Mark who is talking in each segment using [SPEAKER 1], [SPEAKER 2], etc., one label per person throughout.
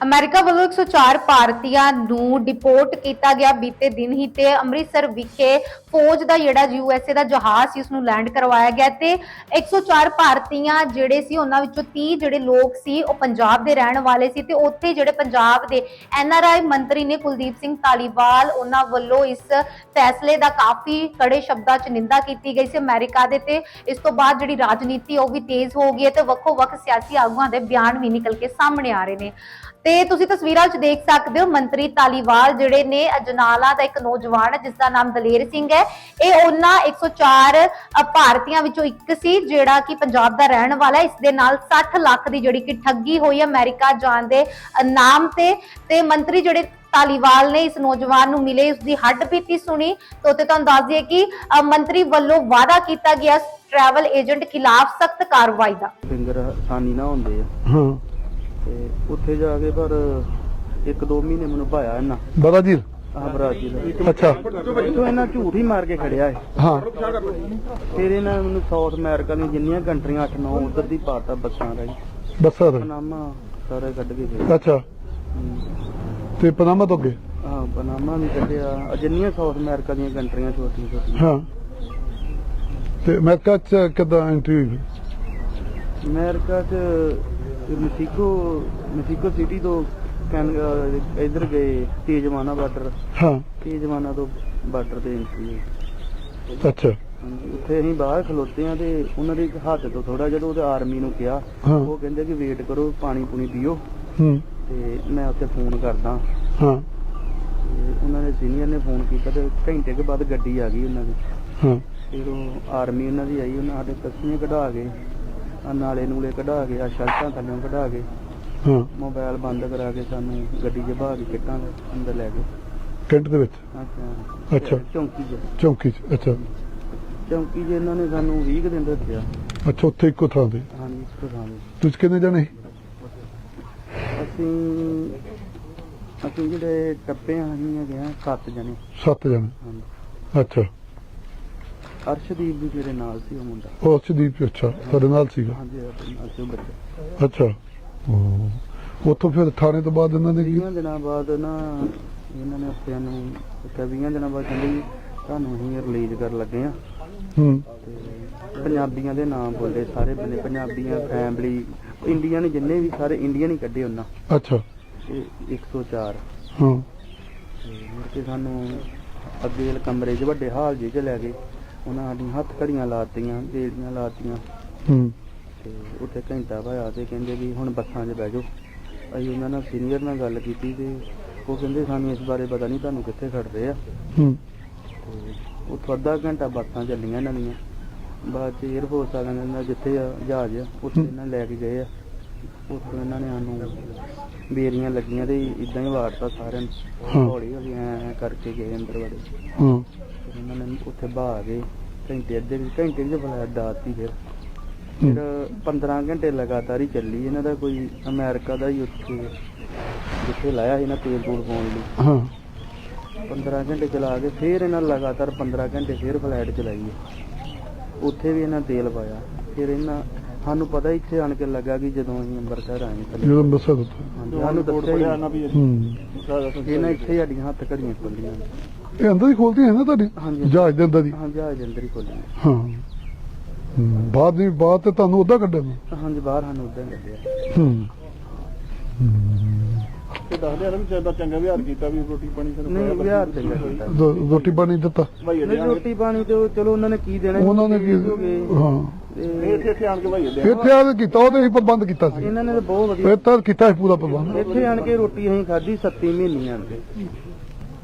[SPEAKER 1] America ਵੱਲੋਂ 104 ਭਾਰਤੀਆਂ ਨੂੰ ਡਿਪੋਰਟ ਕੀਤਾ ਗਿਆ ਬੀਤੇ ਦਿਨ ਹੀ ਤੇ ਅੰਮ੍ਰਿਤਸਰ ਵਿਖੇ ਫੌਜ ਦਾ ਜਿਹੜਾ ਯੂਐਸਏ ਦਾ ਜਹਾਜ਼ ਸੀ ਉਸ ਨੂੰ ਲੈਂਡ ਕਰਵਾਇਆ ਗਿਆ ਤੇ 104 ਭਾਰਤੀਆਂ ਜਿਹੜੇ ਸੀ, ਉਹਨਾਂ ਵਿੱਚੋਂ 30 ਜਿਹੜੇ ਲੋਕ ਸੀ, ਉਹ ਪੰਜਾਬ ਦੇ ਰਹਿਣ ਵਾਲੇ ਸੀ ਤੇ ਉੱਥੇ ਜਿਹੜੇ ਪੰਜਾਬ ਦੇ ਐਨਆਰਆਈ ਮੰਤਰੀ ਨੇ ਕੁਲਦੀਪ ਸਿੰਘ ਧਾਲੀਵਾਲ, ਉਹਨਾਂ ਵੱਲੋਂ ਇਸ ਫੈਸਲੇ ਦਾ ਕਾਫੀ ਕੜੇ ਸ਼ਬਦਾਂ 'ਚ ਨਿੰਦਾ ਕੀਤੀ ਗਈ ਸੀ ਅਮਰੀਕਾ ਦੇ ਤੇ। ਇਸ ਤੋਂ ਬਾਅਦ ਜਿਹੜੀ ਰਾਜਨੀਤੀ ਉਹ ਵੀ ਤੇਜ਼ ਹੋ ਗਈ ਹੈ ਤੇ ਵੱਖੋ-ਵੱਖ ਸਿਆਸੀ ਆਗੂਆਂ ਦੇ ਬਿਆਨ ਵੀ ਨਿਕਲ ਕੇ ਸਾਹਮਣੇ ਆ ਰਹੇ ਨੇ। ਤੇ ਤੁਸੀਂ ਤਸਵੀਰਾਂ 'ਚ ਦੇਖ ਸਕਦੇ ਹੋ ਮੰਤਰੀ ਤਾਲੀਵਾਲ ਜਿਹੜੇ ਨੇ ਅਜਨਾਲਾ ਦਾ ਇੱਕ ਨੌਜਵਾਨ ਹੈ ਜਿਸ ਦਾ ਨਾਮ ਦਲੇਰ ਸਿੰਘ ਹੈ। ਇਹ ਉਹਨਾਂ 104 ਅ, ਭਾਰਤੀਆਂ ਵਿੱਚੋਂ ਇੱਕ ਸੀ ਜਿਹੜਾ ਕਿ ਪੰਜਾਬ ਦਾ ਰਹਿਣ ਵਾਲਾ ਹੈ। ਇਸ ਦੇ ਨਾਲ 60 ਲੱਖ ਦੀ ਜਿਹੜੀ ਕਿ ਠੱਗੀ ਹੋਈ ਅਮਰੀਕਾ ਜਾਣ ਦੇ ਨਾਮ ਤੇ। ਤੇ ਮੰਤਰੀ ਜਿਹੜੇ ਤਾਲੀਵਾਲ ਨੇ ਇਸ ਨੌਜਵਾਨ ਨੂੰ ਮਿਲੇ ਉਸ ਦੀ ਹੱਡ ਬੀਤੀ ਸੁਣੀ। ਤੋਂ ਤੇ ਤੁਹਾਨੂੰ ਦੱਸ ਦਈਏ ਕਿ ਮੰਤਰੀ ਵੱਲੋਂ ਵਾਅਦਾ ਕੀਤਾ ਗਿਆ ਟਰੈਵਲ ਏਜੰਟ ਖਿਲਾਫ ਸਖਤ ਕਾਰਵਾਈ ਦਾ।
[SPEAKER 2] ਫਿੰਗਰ ਆਸਾਨੀ ਨਾ ਹੁੰਦੇ ਆ।
[SPEAKER 3] ਹਾਂ।
[SPEAKER 2] ਤੇ ਉੱਥੇ ਜਾ ਕੇ ਪਰ ਇੱਕ ਦੋ ਮਹੀਨੇ ਮੈਨੂੰ ਭਾਇਆ ਇਹਨਾਂ।
[SPEAKER 3] ਬਰਾਜੀਲ
[SPEAKER 2] ਆਹ ਬਰਾਜ਼ੀਲ ਦਾ।
[SPEAKER 3] ਅੱਛਾ।
[SPEAKER 2] ਇੱਥੋਂ ਇਹਨਾਂ ਝੂਠ ਹੀ ਮਾਰ ਕੇ ਖੜਿਆ ਹੈ
[SPEAKER 3] ਹਾਂ।
[SPEAKER 2] ਫਿਰ ਇਹਨਾਂ ਮੈਨੂੰ ਸਾਊਥ ਅਮਰੀਕਾ ਦੀਆਂ ਜਿੰਨੀਆਂ ਕੰਟਰੀਆਂ 8 9 ਉਧਰ ਦੀ ਪਾਤਾ ਬੱਸਾਂ ਰਾਹੀਂ।
[SPEAKER 3] ਬੱਸਾਂ ਦਾ
[SPEAKER 2] ਪਨਾਮਾ ਸਾਰੇ ਕੱਢ ਕੇ ਗਏ।
[SPEAKER 3] ਅੱਛਾ। ਤੇ ਪਨਾਮਾ ਤੋਂ ਅੱਗੇ?
[SPEAKER 2] ਆਹ ਪਨਾਮਾ ਵੀ ਕੱਢਿਆ। ਆਹ ਜਿੰਨੀਆਂ ਸਾਊਥ ਅਮਰੀਕਾ ਦੀਆਂ ਕੰਟਰੀਆਂ ਛੋਟੀਆਂ ਛੋਟੀਆਂ।
[SPEAKER 3] ਹਾਂ। ਤੇ ਅਮਰੀਕਾ ਚ ਕਿੱਦਾਂ ਐਂਟਰੀ ਹੋਈ
[SPEAKER 2] ਅਮਰੀਕਾ ਚ ਮੈਕਸੀਕੋ ਮੈਕਸੀਕੋ ਸਿਟੀ ਤੋਂ ਕੈਨ ਇੱਧਰ ਗਏ ਤੇਜਵਾਨਾ ਬਾਰਡਰ
[SPEAKER 3] ਹਾਂ।
[SPEAKER 2] ਤੇਜਵਾਨਾ ਤੋਂ ਬਾਰਡਰ ਤੇ ਹੋਈ।
[SPEAKER 3] ਅੱਛਾ।
[SPEAKER 2] ਹਾਂਜੀ, ਉੱਥੇ ਅਸੀਂ ਬਾਹਰ ਖਲੋਤੇ ਆ ਤੇ ਉਹਨਾਂ ਦੇ ਹੱਥ ਤੋਂ ਥੋੜਾ ਜਦੋਂ ਉਹਦੇ ਆਰਮੀ ਨੂੰ ਕਿਹਾ। ਉਹ ਕਹਿੰਦੇ ਕਿ ਵੇਟ ਕਰੋ ਪਾਣੀ ਪੂਣੀ ਪੀਓ।
[SPEAKER 3] ਹੂੰ।
[SPEAKER 2] ਤੇ ਮੈਂ ਉੱਥੇ ਫੋਨ ਕਰਦਾ।
[SPEAKER 3] ਹਾਂ।
[SPEAKER 2] ਉਹਨਾਂ ਦੇ ਸੀਨੀਅਰ ਨੇ ਫੋਨ ਕੀਤਾ ਤੇ ਘੰਟੇ ਕੇ ਬਾਅਦ ਗੱਡੀ ਆ ਗਈ ਉਹਨਾਂ ਦੀ।
[SPEAKER 3] ਹਾਂ।
[SPEAKER 2] ਫਿਰ ਉਹ ਆਰਮੀ ਉਹਨਾਂ ਦੀ ਆਈ ਉਹਨਾਂ ਸਾਡੇ ਤਸਵੀਰਾਂ ਕਢਾ ਕੇ। ਆ ਨਾਲੇ ਨੂਲੇ ਕਢਾ ਕੇ ਆ ਸ਼ਰਟਾਂ ਥੱਲੇ ਕਢਾ ਕੇ।
[SPEAKER 3] ਹਾਂ।
[SPEAKER 2] ਮੋਬਾਈਲ ਬੰਦ ਕਰਾ ਕੇ ਸਾਨੂੰ ਗੱਡੀ 'ਚ ਬਾਹਰ ਕਿੱਟਾਂ ਅੰਦਰ ਲੈ ਗਏ।
[SPEAKER 3] ਕੈਂਟ ਦੇ ਵਿੱਚ?
[SPEAKER 2] ਅੱਛਾ।
[SPEAKER 3] ਅੱਛਾ।
[SPEAKER 2] ਚੌਂਕੀ 'ਚ।
[SPEAKER 3] ਚੌਂਕੀ ਚ ਅੱਛਾ।
[SPEAKER 2] ਚੌਂਕੀ 'ਚ ਇਹਨਾਂ ਨੇ ਸਾਨੂੰ 20 ਕੁ ਦਿਨ ਰੱਖਿਆ।
[SPEAKER 3] ਅੱਛਾ ਉੱਥੇ ਇੱਕੋ ਥਾਂ ਤੇ?
[SPEAKER 2] ਹਾਂਜੀ ਇੱਕ ਥਾਂ ਤੇ।
[SPEAKER 3] ਤੁਸੀਂ ਕਿੰਨੇ ਜਣੇ ਸੀ?
[SPEAKER 2] ਅਸੀਂ ਅਸੀਂ ਜਿਹੜੇ ਟੱਪੇ ਆ ਅਸੀਂ ਹੈਗੇ ਆ ਸੱਤ ਜਣੇ।
[SPEAKER 3] ਸੱਤ ਜਣੇ।
[SPEAKER 2] ਹਾਂਜੀ।
[SPEAKER 3] ਅੱਛਾ।
[SPEAKER 2] ਅਰਸ਼ਦੀਪ ਵੀ ਮੇਰੇ ਨਾਲ ਸੀ ਉਹ ਮੁੰਡਾ।
[SPEAKER 3] ਉਹ ਅਰਸ਼ਦੀਪ ਅੱਛਾ ਤੁਹਾਡੇ ਨਾਲ ਸੀਗਾ?
[SPEAKER 2] ਹਾਂਜੀ ਆਪਣੇ ਨਾਲ ਸੀ ਉਹ ਬੱਚਾ।
[SPEAKER 3] ਅੱਛਾ। ਉਹ ਉੱਥੋਂ ਫਿਰ ਥਾਣੇ ਤੋਂ ਬਾਅਦ ਇਹਨਾਂ ਨੇ ਕੀ
[SPEAKER 2] 20 ਦਿਨਾਂ ਬਾਅਦ ਨਾ ਇਹਨਾਂ ਨੇ ਉੱਥੇ ਨੂੰ ਕਿਹਾ 20 ਦਿਨਾਂ ਬਾਅਦ ਕਹਿੰਦੇ ਵੀ ਤੁਹਾਨੂੰ ਅਸੀਂ ਰਿਲੀਜ਼ ਕਰਨ ਲੱਗੇ ਆ
[SPEAKER 3] ਹੂੰ।
[SPEAKER 2] ਪੰਜਾਬੀਆਂ ਦੇ ਨਾਮ ਬੋਲੇ ਸਾਰੇ ਬੰਦੇ ਪੰਜਾਬੀਆਂ ਫੈਮਿਲੀ ਇੰਡੀਅਨ ਨੇ ਜਿੰਨੇ ਵੀ ਸਾਰੇ ਇੰਡੀਅਨ ਹੀ ਕੱਢੇ ਉਹਨਾਂ।
[SPEAKER 3] ਅੱਛਾ।
[SPEAKER 2] ਤੇ 104
[SPEAKER 3] ਹਾਂ।
[SPEAKER 2] ਤੇ ਮੁੜ ਕੇ ਸਾਨੂੰ ਅੱਗੇ ਕਮਰੇ 'ਚ ਵੱਡੇ ਹਾਲ ਜਿਹੇ 'ਚ ਲੈ ਗਏ। ਉਹਨਾਂ ਸਾਡੀਆਂ ਹੱਥ ਘੜੀਆਂ ਲਾਤੀਆਂ ਬੇੜੀਆਂ ਲਾਤੀਆਂ।
[SPEAKER 3] ਹੂੰ।
[SPEAKER 2] ਤੇ ਉੱਥੇ ਘੰਟਾ ਭਾਇਆ ਤੇ ਕਹਿੰਦੇ ਵੀ ਹੁਣ ਬੱਸਾਂ 'ਚ ਬਹਿ ਜਾਓ। ਅਸੀਂ ਉਹਨਾਂ ਨਾਲ ਸੀਨੀਅਰ ਨਾਲ ਗੱਲ ਕੀਤੀ ਤੇ ਉਹ ਕਹਿੰਦੇ ਸਾਨੂੰ ਇਸ ਬਾਰੇ ਪਤਾ ਨਹੀਂ ਤੁਹਾਨੂੰ ਕਿੱਥੇ ਖੜਦੇ ਆ।
[SPEAKER 3] ਹੂੰ।
[SPEAKER 2] ਤੇ ਉੱਥੋਂ ਅੱਧਾ ਘੰਟਾ ਬੱਸਾਂ ਚੱਲੀਆਂ ਦੀਆਂ। ਬਾਅਦ ਚ 에ਅਰਫੋਰਸ ਵਾਲਿਆਂ ਨੇ ਇਹਨਾਂ ਜਿੱਥੇ ਆ ਜਹਾਜ਼ ਆ, ਉੱਥੇ। ਇਹਨਾਂ ਲੈ ਕੇ ਗਏ ਆ। ਉੱਥੋਂ ਇਹਨਾਂ ਨੇ ਸਾਨੂੰ ਬੇਰੀਆਂ ਲੱਗੀਆਂ ਤੇ ਇਦਾਂ ਹੀ ਵਾਰਤਾ ਸਾਰਿਆਂ ਨੂੰ। ਹੌਲੀ ਹੌਲੀ ਐ ਕਰਕੇ ਗਏ ਅੰਦਰ ਵੜੇ
[SPEAKER 3] ਹਾਂ।
[SPEAKER 2] ਇਹਨਾਂ ਨੇ ਉੱਥੇ ਬਾਹ ਗਏ ਘੰਟੇ ਅੱਧੇ ਵਿੱਚ ਘੰਟੇ ਵਿੱਚ ਫਲੈਟ ਦਾਤੀ ਫਿਰ। ਫਿਰ 15 ਘੰਟੇ ਲਗਾਤਾਰ ਹੀ ਚੱਲੀ। ਇਹਨਾਂ ਦਾ ਕੋਈ ਅਮਰੀਕਾ ਦਾ ਹੀ ਉੱਥੇ ਜਿੱਥੇ ਲਾਇਆ ਸੀ ਨਾ ਤੇਲ ਤੂਲ ਪਾਉਣ ਲਈ।
[SPEAKER 3] ਹਾਂ।
[SPEAKER 2] 15 ਘੰਟੇ ਚਲਾ ਕੇ ਫਿਰ ਇਹਨਾਂ ਲਗਾਤਾਰ 15 ਘੰਟੇ ਫਿਰ ਫਲਾਈਟ ਚਲਾਈ ਹੈ। ਉੱਥੇ ਵੀ ਇਹਨਾਂ ਤੇਲ ਪਾਇਆ। ਫਿਰ ਇਹਨਾਂ ਸਾਨੂੰ ਪਤਾ ਇੱਥੇ ਆਣ ਕੇ ਲੱਗਾ ਕਿ ਜਦੋਂ ਅਸੀਂ ਅੰਮ੍ਰਿਤਸਰ ਆਏ ਥੱਲੇ
[SPEAKER 3] ਜਦੋਂ ਬੱਸਾਂ ਤੋਂ
[SPEAKER 2] ਹਾਂਜੀ, ਸਾਨੂੰ ਦੱਸਿਆ ਇਹਨਾਂ ਇੱਥੇ ਸਾਡੀਆਂ ਹੱਥ ਘੜੀਆਂ ਖੋਲੀਆਂ
[SPEAKER 3] ਇਹ ਅੰਦਰ ਹੀ ਖੋਲਦੀ ਹੈ ਨਾ ਤੁਹਾਡੀ?
[SPEAKER 2] ਹਾਂਜੀ।
[SPEAKER 3] ਜਹਾਜ਼ ਦੇ ਅੰਦਰ ਦੀ
[SPEAKER 2] ਹਾਂ ਜਹਾਜ਼ ਅੰਦਰ ਹੀ ਖੋਲੀਆਂ
[SPEAKER 3] ਹਾਂ। ਹੂੰ, ਬਾਅਦ ਨਹੀਂ ਬਾਅਦ ਤੇ ਤੁਹਾਨੂੰ ਉਦਾਂ ਕੱਢਿਆ ਨਾ
[SPEAKER 2] ਹਾਂਜੀ ਬਾਹਰ ਸਾਨੂੰ ਉਦਾਂ ਹੀ ਕੱਢਿਆ
[SPEAKER 3] ਹੂੰ।
[SPEAKER 4] ਤੇ ਦੱਸਦੇ ਆ ਨਾ ਵੀ ਜ਼ਿਆਦਾ ਚੰਗਾ ਵਿਹਾਰ ਕੀਤਾ ਵੀ ਰੋਟੀ ਪਾਣੀ ਸਾਨੂੰ
[SPEAKER 2] ਨਹੀਂ ਵਿਹਾਰ ਚੰਗਾ ਕੀਤਾ।
[SPEAKER 3] ਰੋ- ਰੋਟੀ ਪਾਣੀ ਦਿੱਤਾ?
[SPEAKER 4] ਭਾਈ
[SPEAKER 2] ਨਹੀਂ ਰੋਟੀ ਪਾਣੀ ਤੇ ਉਹ ਚਲੋ ਉਹਨਾਂ ਨੇ ਕੀ ਦੇਣਾ ਸੀ,
[SPEAKER 3] ਉਹਨਾਂ ਨੇ ਕੀ
[SPEAKER 2] ਹੋ ਗਏ।
[SPEAKER 3] ਹਾਂ।
[SPEAKER 2] ਤੇ
[SPEAKER 4] ਇੱਥੇ ਇੱਥੇ ਆਣ ਕੇ ਭਾਈ ਦੇ
[SPEAKER 3] ਇੱਥੇ ਆ ਕੇ ਕੀਤਾ ਉਹਦੇ ਹੀ ਪ੍ਰਬੰਧ ਕੀਤਾ ਸੀ।
[SPEAKER 2] ਇਹਨਾਂ ਨੇ ਤਾਂ ਬਹੁਤ ਵਧੀਆ
[SPEAKER 3] ਇਹ ਤਾਂ ਕੀਤਾ ਸੀ ਪੂਰਾ ਪ੍ਰਬੰਧ।
[SPEAKER 2] ਇੱਥੇ ਆਣ ਕੇ ਰੋਟੀ ਅਸੀਂ ਖਾਧੀ 7 ਮਹੀਨੇ ਆਣ ਕੇ।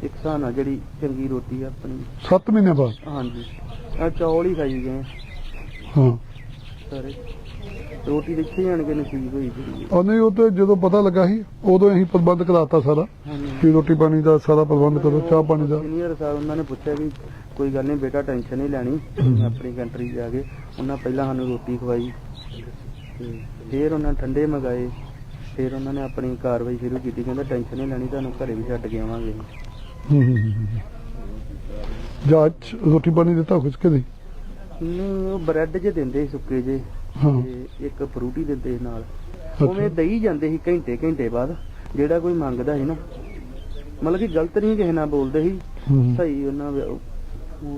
[SPEAKER 2] ਇੱਕ ਸਾਨਾ ਜਿਹੜੀ ਚੰਗੀ ਰੋਟੀ ਆ ਆਪਣੀ।
[SPEAKER 3] 7 ਮਹੀਨੇ ਬਾਅਦ?
[SPEAKER 2] ਹਾਂਜੀ। ਆ ਚੌਲ ਹੀ ਖਾਈ ਗਏ।
[SPEAKER 3] ਹਾਂ।
[SPEAKER 2] ਸਾਰੇ। ਰੋਟੀ ਇੱਥੇ ਆਣ ਕੇ ਨਸੀਬ ਹੋਈ ਜਿਹੜੀ
[SPEAKER 3] ਉਹਨੇ ਉਹ ਤੇ ਜਦੋਂ ਪਤਾ ਲੱਗਾ ਸੀ ਉਦੋਂ ਅਸੀਂ ਪ੍ਰਬੰਧ ਕਰਾਤਾ ਸਾਰਾ। ਕਿ ਰੋਟੀ ਪਾਣੀ ਦਾ ਸਾਰਾ ਪ੍ਰਬੰਧ ਕਰੋ ਚਾਹ ਪਾਣੀ ਦਾ।
[SPEAKER 2] ਸੀਨੀਅਰ ਸਾਹਿਬ ਉਹਨਾਂ ਨੇ ਪੁੱਛਿਆ ਵੀ ਕੋਈ ਗੱਲ ਨਹੀਂ ਬੇਟਾ ਟੈਨਸ਼ਨ ਨਹੀਂ ਲੈਣੀ। ਆਪਣੀ ਕੰਟਰੀ ਜਾ ਕੇ ਉਹਨਾਂ ਪਹਿਲਾਂ ਸਾਨੂੰ ਰੋਟੀ ਖਵਾਈ। ਤੇ ਫਿਰ ਉਹਨਾਂ ਠੰਡੇ ਮੰਗਾਏ। ਫਿਰ ਉਹਨਾਂ ਨੇ ਆਪਣੀ ਕਾਰਵਾਈ ਸ਼ੁਰੂ ਕੀਤੀ। ਕਹਿੰਦਾ ਟੈਨਸ਼ਨ ਨਹੀਂ ਲੈਣੀ ਤੁਹਾਨੂੰ ਘਰੇ ਵੀ ਛੱਡ ਕੇ ਆਵਾਂਗੇ।
[SPEAKER 3] ਹੂੰ, ਹੂੰ, ਹੂੰ, ਹੂੰ। ਜਹਾਜ਼ 'ਚ ਰੋਟੀ ਪਾਣੀ ਦਿੱਤਾ ਕੁਝ ਕਿ ਨਹੀਂ?
[SPEAKER 2] ਬ੍ਰੈਡ ਜੇ ਦਿੰਦੇ ਸੀ ਸੁੱਕੇ ਜੇ
[SPEAKER 3] ਹਾਂ।
[SPEAKER 2] ਤੇ ਇੱਕ ਫਰੂਟੀ ਦਿੰਦੇ ਸੀ ਨਾਲ। ਉਵੇਂ ਦਈ ਜਾਂਦੇ ਸੀ ਘੰਟੇ ਘੰਟੇ ਬਾਅਦ ਜਿਹੜਾ ਕੋਈ ਮੰਗਦਾ ਸੀ ਨਾ। ਮਤਲਬ ਕਿ ਗਲਤ ਨਹੀਂ ਕਿਸੇ ਨਾਲ ਬੋਲਦੇ ਸੀ।
[SPEAKER 3] ਹੂੰ।
[SPEAKER 2] ਸਹੀ ਉਹਨਾਂ ਉਹ ਵੀ